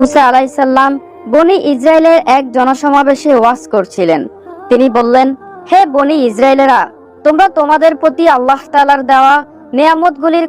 মুসা আলাইসাল্লাম বনি ইসরায়েলের এক জনসমাবেশে ওয়াজ করছিলেন। তিনি বললেন, হে বনি ইসরায়েলেরা, তোমরা তোমাদের প্রতি আল্লাহ তাআলার দেওয়া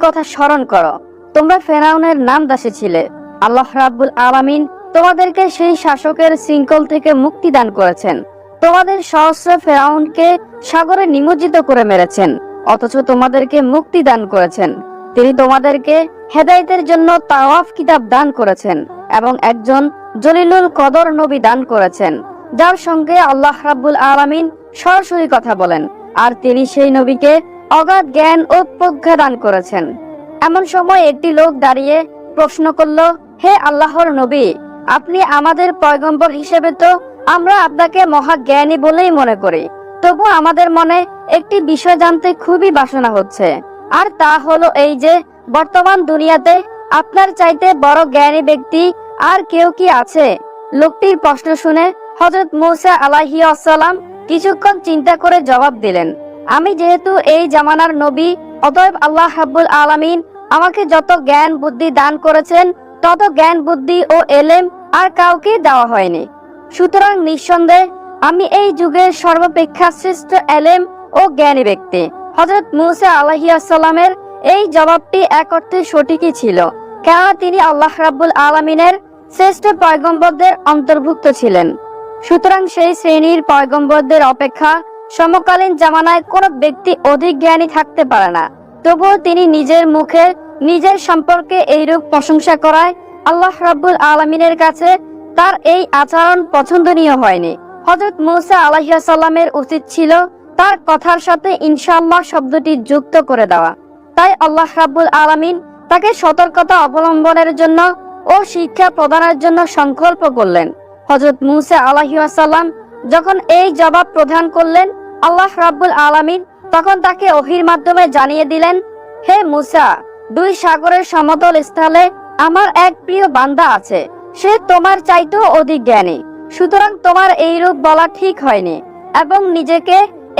কথা স্মরণ করো। তোমরা ফেরাউনের নাম দাসে ছিলে। আল্লাহ রাব্বুল আলামিন তোমাদেরকে সেই শাসকের শৃঙ্খল থেকে মুক্তি দান করেছেন। তোমাদের সহস্র ফেরাউনকে সাগরে নিমজ্জিত করে মেরেছেন, অথচ তোমাদেরকে মুক্তি দান করেছেন। তিনি তোমাদেরকে হেদায়েতের জন্য তাওয়াফ কিতাব দান করেছেন। এবং একজন জলিলুল কদর নবী দান করেছেন, যার সঙ্গে আল্লাহ রাব্বুল আলামিন সরাসরি কথা বলেন, আর তিনি সেই নবীকে অগাধ জ্ঞান ও প্রজ্ঞা দান করেছেন। এমন সময় একটি লোক দাঁড়িয়ে প্রশ্ন করল, হে আল্লাহর নবী, আপনি আমাদের পয়গম্বর হিসেবে তো আমরা আপনাকে মহাজ্ঞানী বলেই মনে করি। তবু আমাদের মনে একটি বিষয় জানতে খুবই বাসনা হচ্ছে, আর তা হলো এই যে বর্তমান দুনিয়াতে আপনার চাইতে বড় জ্ঞানী ব্যক্তি আর কেউ কি আছে? লোকটির প্রশ্ন শুনে হজরত মৌসা আলাহি আসসালাম কিছুক্ষণ চিন্তা করে জবাব দিলেন, আমি যেহেতু এই জামানার নবী, অতএব আল্লাহ হাব্বুল আলামিন আমাকে যত জ্ঞান বুদ্ধি দান করেছেন, তত জ্ঞান বুদ্ধি ও এলেম আর কাউকে দেওয়া হয়নি। সুতরাং নিঃসন্দেহে আমি এই যুগের সর্বাপেক্ষা শ্রেষ্ঠ এলেম ও জ্ঞানী ব্যক্তি। হজরত মুসা আলাহিয়াসাল্লামের এই জবাবটি এক অর্থে সঠিকই ছিল। কেননা তিনি আল্লাহ রাব্বুল আলমিনের শ্রেষ্ঠ পয়গম্বরদের অন্তর্ভুক্ত ছিলেন। সুতরাং সেই শ্রেণির পয়গম্বরদের অপেক্ষা সমকালীন জামানায় কোনো ব্যক্তি অধিক জ্ঞানী থাকতে পারে না। তবুও তিনি নিজের মুখে নিজের সম্পর্কে এইরূপ প্রশংসা করায় আল্লাহ রাব্বুল আলমিনের কাছে তার এই আচরণ পছন্দনীয় হয়নি। হজরত মুসা আলাহিসাল্লামের উচিত ছিল তার কথার সাথে ইনশাআল্লাহ শব্দটি যুক্ত করে দেওয়া। তাই আল্লাহ রাব্বুল আলামিন তাকে সতর্কতা অবলম্বনের জন্য ও শিক্ষা প্রদানের জন্য সংকল্প করলেন। হজরত মুসা আলাহিসাল্লাম যখন এই জবাব প্রদান করলেন, আল্লাহ রাব্বুল আলামিন তখন তাকে ওহির মাধ্যমে জানিয়ে দিলেন, হে মুসা, দুই সাগরের সমতল স্থলে আমার এক প্রিয় বান্দা আছে। সে তোমার চাইতেও অধিক জ্ঞানী। সুতরাং তোমার এইরূপ বলা ঠিক হয়নি এবং নিজেকে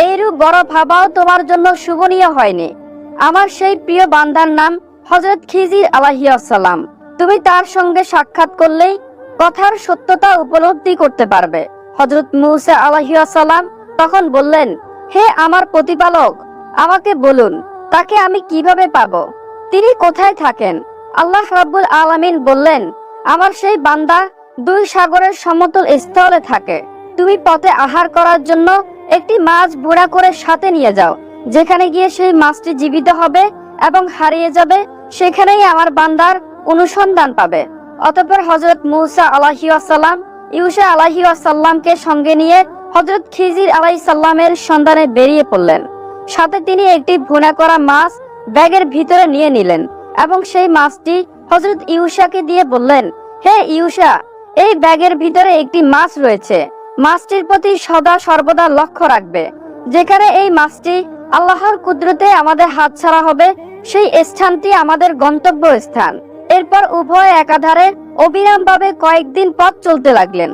এইরূপ বড় ভাবাও তোমার জন্য শুভনীয় হয়নি। আমার সেই প্রিয় বান্দার নাম হজরত খিজির আলাহিয়াসাল্লাম তুমি তার সঙ্গে সাক্ষাৎ করলেই কথার সত্যতা উপলব্ধি করতে পারবে। হজরত মুসা আলাহিয়াসাল্লাম তখন বললেন, হে আমার প্রতিপালক, আমাকে বলুন, তাকে আমি কীভাবে পাবো? তিনি কোথায় থাকেন? আল্লাহ রাব্বুল আলামিন বললেন, আমার সেই বান্দা দুই সাগরের সমতল স্থলে থাকে। তুমি পথে আহার করার জন্য একটি মাছ বুড়া করে সাথে নিয়ে যাও। যেখানে গিয়ে সেই মাছটি জীবিত হবে এবং হারিয়ে যাবে, সেখানেই আমার বান্দার অনুসন্ধান পাবে। অতঃপর হজরত মুসা আলাহি আসাল্লাম ইউসা আলাহি আসাল্লামকে সঙ্গে নিয়ে হজরত খিজির আলাই সাল্লামের সন্ধানে বেরিয়ে পড়লেন। সাথে তিনি একটি ভুনা করা মাছ ব্যাগের ভিতরে নিয়ে নিলেন এবং সেই মাছটি হজরত ইউসাকে দিয়ে বললেন, হে ইউসা, এই ব্যাগের ভিতরে একটি মাছ রয়েছে। মাছটির প্রতি সদা সর্বদা লক্ষ্য রাখবে। যেখানে এই মাছটি আল্লাহর কুদরতে আমাদের হাত ছাড়া হবে, সেই স্থানটি আমাদের গন্তব্য স্থান এরপর উভয় একাধারে অবিরামভাবে কয়েকদিন পথ চলতে লাগলেন।